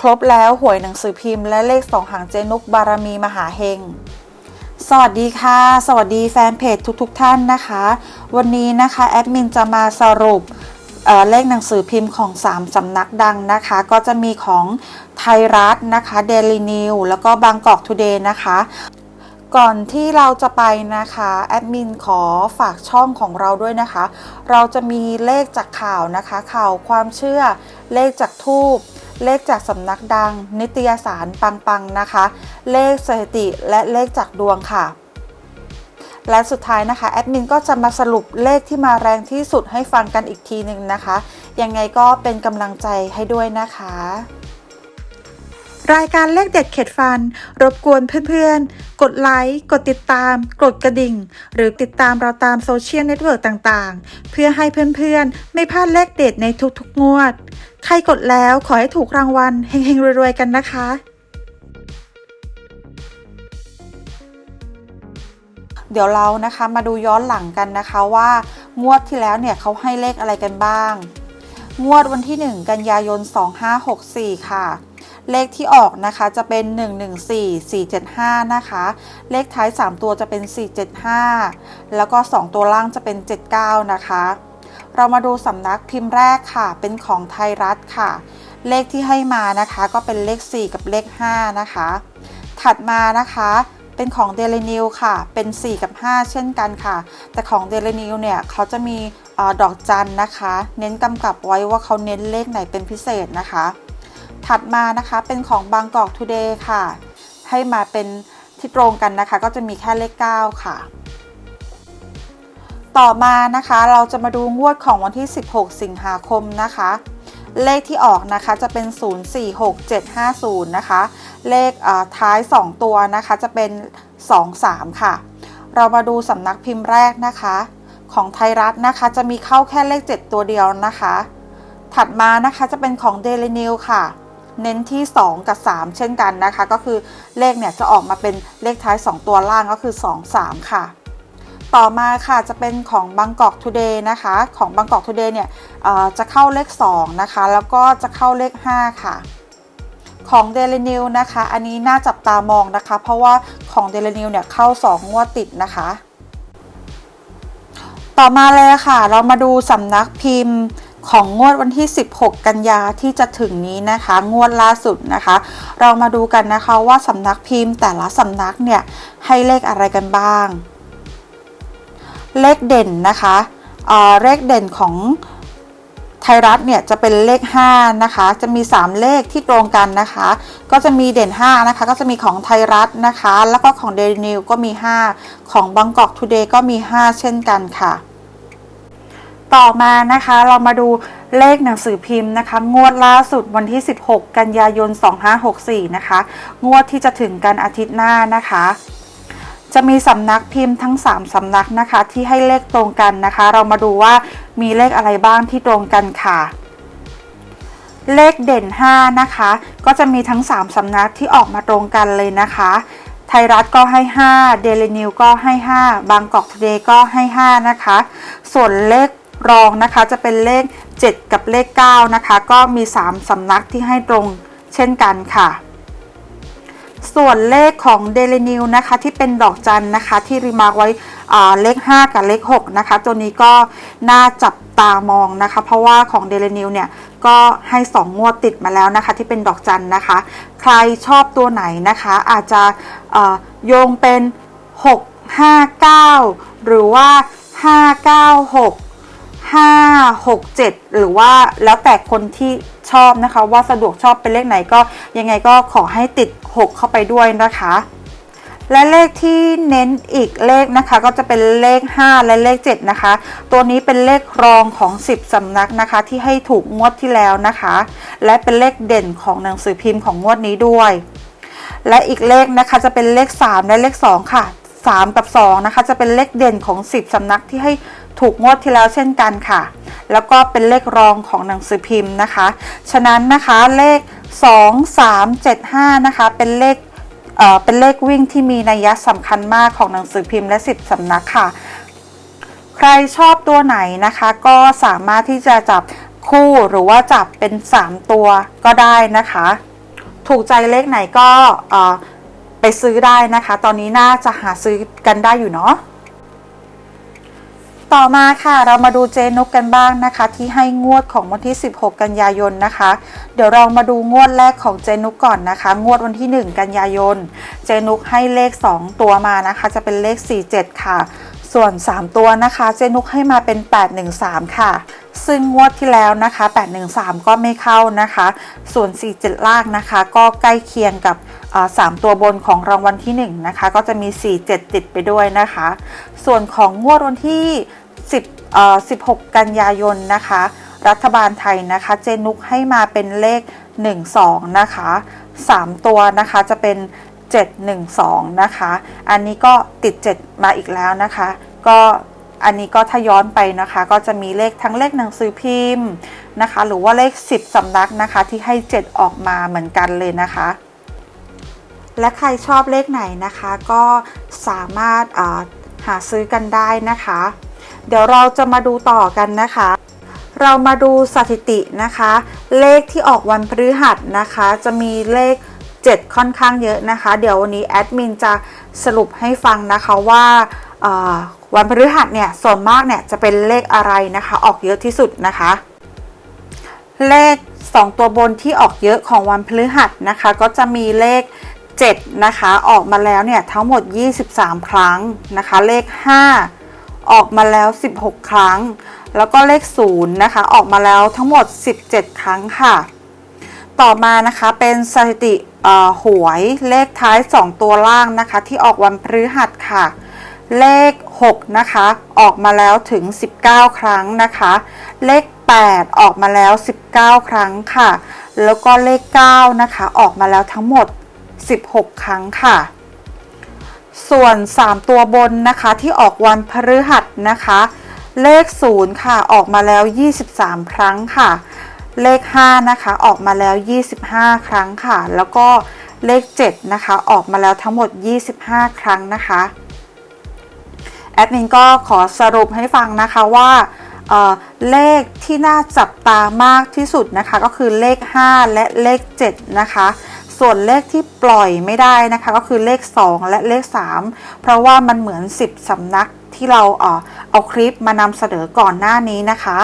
ครบแล้วหวยหนังสือพิมพ์และเลขสองหางเจนุกบารมีมหาเฮงสวัสดีค่ะ สวัสดีแฟนเพจทุกๆทท่านนะคะ วันนี้นะคะแอดมินจะมาสรุปเเลขหนังสือพิมพ์ของ 3 สำนักดังนะคะ ก็จะมีของไทยรัฐนะคะเดลินิวแล้วก็บางกอกทูเดย์นะคะก่อนที่เราจะไปนะคะแอดมินขอฝากช่องของเราด้วยนะคะ เราจะมีเลขจากข่าวนะคะ ข่าวความเชื่อเลขจากทูบ เลขจากสำนักดัง นิตยสารปังๆนะคะ เลขสถิติและเลขจากดวงค่ะและสุดท้ายนะคะแอดมินก็จะมาสรุปเลขที่มาแรงที่สุดให้ฟังกันอีกทีหนึ่งนะคะ ยังไงก็เป็นกำลังใจให้ด้วยนะคะ รายการเลขเด็ดเข็ดฟัน รบกวนเพื่อนๆ กดไลค์ กดติดตาม กดกระดิ่ง หรือติดตามเราตามโซเชียลเน็ตเวิร์กต่างๆ เพื่อให้เพื่อนๆ ไม่พลาดเลขเด็ดในทุกๆ งวด ใครกดแล้วขอให้ถูกรางวัลเฮงๆ รวยๆ กันนะคะเดี๋ยวเรานะคะมาดูย้อนหลังกันนะคะว่างวดที่แล้วเนี่ยเขาให้เลขอะไรกันบ้าง งวดวันที่ 1 กันยายน 2564 ค่ะ เลขที่ออกนะคะจะเป็น 114 475 นะคะ เลขท้าย 3 ตัวจะเป็น 475 แล้วก็ 2 ตัวล่างจะเป็น 79 นะคะ เรามาดูสำนักพิมพ์แรกค่ะ เป็นของไทยรัฐค่ะ เลขที่ให้มานะคะก็เป็นเลข 4 กับเลข 5 นะคะ ถัดมานะคะเป็นของเดลินิวค่ะ เป็น 4 กับ 5 เช่นกันค่ะ แต่ของเดลินิวเนี่ยเขาจะมีอดอกจันนะคะ เน้นกำกับไว้ว่าเขาเน้นเลขไหนเป็นพิเศษนะคะ ถัดมานะคะเป็นของบางกอกทูเดย์ค่ะ ให้มาเป็นที่ตรงกันนะคะ ก็จะมีแค่เลข 9 ค่ะ ต่อมานะคะเราจะมาดูงวดของวันที่ 16 สิงหาคมนะคะ เลขที่ออกนะคะจะเป็น 046750 นะคะ เลขท้าย 2 ตัวนะคะจะเป็น 23 ค่ะ เรามาดูสำนักพิมพ์แรกนะคะ ของไทยรัฐนะคะจะมีเข้าแค่เลข 7 ตัวเดียวนะคะถัดมานะคะจะเป็นของเดลินิวค่ะ เน้นที่ 2 กับ 3 เช่นกันนะคะ ก็คือเลขเนี่ยจะออกมาเป็นเลขท้าย 2 ตัวล่างก็คือ 2 3 ค่ะ ต่อมาค่ะจะเป็นของบางกอกทูเดย์นะคะ ของบางกอกทูเดย์เนี่ยจะเข้าเลข 2 นะคะ แล้วก็จะเข้าเลข 5 ค่ะของเดลินิวนะคะ อันนี้น่าจับตามองนะคะ เพราะว่าของเดลินิวเนี่ยเข้า 2 งวดติดนะคะ ต่อมาเลยค่ะ เรามาดูสำนักพิมพ์ ของงวดวันที่ 16 กันยาที่จะถึงนี้นะคะ งวดล่าสุดนะคะ เรามาดูกันนะคะว่าสำนักพิมพ์แต่ละสำนักเนี่ยให้เลขอะไรกันบ้าง เลขเด่นนะคะเออเลขเด่นของไทยรัฐเนี่ยจะเป็นเลข 5 นะคะ จะมี 3 เลขที่ตรงกันนะคะ ก็จะมีเด่น 5 นะคะ ก็จะมีของไทยรัฐนะคะ แล้วก็ของเดลินิวก็มี 5 ของบางกอกทูเดย์ก็มี 5 เช่นกันค่ะ ต่อมานะคะ เรามาดูเลขหนังสือพิมพ์นะคะ งวดล่าสุดวันที่ 16 กันยายน 2564 นะคะ งวดที่จะถึงกันอาทิตย์หน้านะคะจะมีสำนักพิมพ์ทั้ง 3สำนักนะคะ ที่ให้เลขตรงกันนะคะ เรามาดูว่ามีเลขอะไรบ้างที่ตรงกันค่ะ เลขเด่น 5 นะคะ ก็จะมีทั้ง 3สำนักที่ออกมาตรงกันเลยนะคะ ไทยรัฐก็ให้ 5 เดลินิวก็ให้ 5 บางกอกทเดย์ก็ให้ 5 นะคะ ส่วนเลข รองนะคะจะเป็นเลข 7 กับเลข 9 นะคะ ก็มี 3 สำนักที่ให้ตรงเช่นกันค่ะ ส่วนเลขของเดลินิวนะคะที่เป็นดอกจันนะคะที่รีมาร์ไว้เลข 5 กับเลข 6 นะคะ ตัวนี้ก็น่าจับตามองนะคะ เพราะว่าของเดลินิวเนี่ยก็ให้ 2 งวดติดมาแล้วนะคะ ที่เป็นดอกจันนะคะ ใครชอบตัวไหนนะคะ อาจจะโยงเป็น 6 5 9 หรือว่า 5 9 6 5 6 7 หรือว่าแล้วแต่คนที่ชอบนะคะ ว่าสะดวกชอบเป็นเลขไหนก็ยังไงก็ขอให้ติด 6 เข้าไปด้วยนะคะ และเลขที่เน้นอีกเลขนะคะ ก็จะเป็นเลข 5 และเลข 7 นะคะ ตัวนี้เป็นเลขรองของ 10 สำนักนะคะ ที่ให้ถูกงวดที่แล้วนะคะ และเป็นเลขเด่นของหนังสือพิมพ์ของงวดนี้ด้วย และอีกเลขนะคะจะเป็นเลข 3 และเลข 2 ค่ะ 3 กับ 2 นะคะ จะเป็นเลขเด่นของ 10 สำนักที่ให้ถูกงวดที่แล้วเช่นกันค่ะ แล้วก็เป็นเลขรองของหนังสือพิมพ์นะคะ ฉะนั้นนะคะเลข 2 3 7 5 นะคะ เป็นเลขเออเป็นเลขวิ่งที่มีนัยยะสำคัญมากของหนังสือพิมพ์และ 10 สำนักค่ะ ใครชอบตัวไหนนะคะ ก็สามารถที่จะจับคู่หรือว่าจับเป็น 3 ตัวก็ได้นะคะ ถูกใจเลขไหนก็เออ ไปซื้อได้นะคะ ตอนนี้น่าจะหาซื้อกันได้อยู่เนาะต่อมาค่ะเรามาดูเจนกกันบ้างนะคะ ที่ให้งวดของวันที่ 16 กันยายนนะคะ เดี๋ยวเรามาดูงวดแรกของเจนุกก่อนนะคะ งวดวันที่ 1 กันยายน เจนุกให้เลข 2 ตัวมานะคะ จะเป็นเลข 47 ค่ะ ส่วน 3 ตัวนะคะ เจนุกให้มาเป็น 813 ค่ะ ซึ่งงวดที่แล้วนะคะ 813 ก็ไม่เข้านะคะ ส่วน 47 ล่างนะคะ ก็ใกล้เคียงกับสามตัวบนของรางวัลที่1นะคะ ก็จะมี 47 ติดไปด้วยนะคะ ส่วนของงวดวันที่ 10เอ่อ16 กันยายนนะคะ รัฐบาลไทยนะคะ เจนุกให้มาเป็นเลข 12 นะคะ 3 ตัวนะคะจะเป็น 712 นะคะ อันนี้ก็ติด 7 มาอีกแล้วนะคะ ก็ อันนี้ก็ถ้าย้อนไปนะคะ ก็จะมีเลขทั้งเลขหนังสือพิมพ์นะคะ หรือว่าเลข 10 สำนักนะคะ ที่ให้ 7 ออกมาเหมือนกันเลยนะคะ และใครชอบเลขไหนนะคะ ก็สามารถหาซื้อกันได้นะคะ เดี๋ยวเราจะมาดูต่อกันนะคะ เรามาดูสถิตินะคะ เลขที่ออกวันพฤหัสนะคะ จะมีเลข 7 ค่อนข้างเยอะนะคะ เดี๋ยววันนี้แอดมินจะสรุปให้ฟังนะคะว่า วันพฤหัสเนี่ยส่วนมากเนี่ยจะเป็นเลขอะไรนะคะ ออกเยอะที่สุดนะคะ เลข 2 ตัวบนที่ออกเยอะของวันพฤหัสนะคะ ก็จะมีเลข 7 นะคะ ออกมาแล้วเนี่ยทั้งหมด 23 ครั้งนะคะ เลข 5 ออกมาแล้ว 16 ครั้ง แล้วก็เลข 0 นะคะ ออกมาแล้วทั้งหมด 17 ครั้งค่ะ ต่อมานะคะเป็นสถิติหวยเลขท้าย 2 ตัวล่างนะคะ ที่ออกวันพฤหัสค่ะ เลข 6 นะคะ ออกมาแล้วถึง 19 ครั้งนะคะ เลข 8 ออกมาแล้ว 19 ครั้งค่ะ แล้วก็เลข 9 นะคะ ออกมาแล้วทั้งหมด 16 ครั้งค่ะ ส่วน 3 ตัวบนนะคะที่ออกวันพฤหัสนะคะ เลข 0 ค่ะ ออกมาแล้ว 23 ครั้งค่ะ เลข 5 นะคะ ออกมาแล้ว 25 ครั้งค่ะ แล้วก็เลข 7 นะคะ ออกมาแล้วทั้งหมด 25 ครั้งนะคะ แอดมินก็ขอสรุปให้ฟังนะคะว่าเเลขที่น่าจับตามากที่สุดนะคะก็คือเลข 5 และเลข 7 นะคะ ส่วนเลขที่ปล่อยไม่ได้นะคะก็คือเลข 2 และเลข 3 เพราะว่ามันเหมือน 10สำนักที่เราเอาคลิปมานำเสนอก่อนหน้านี้นะคะ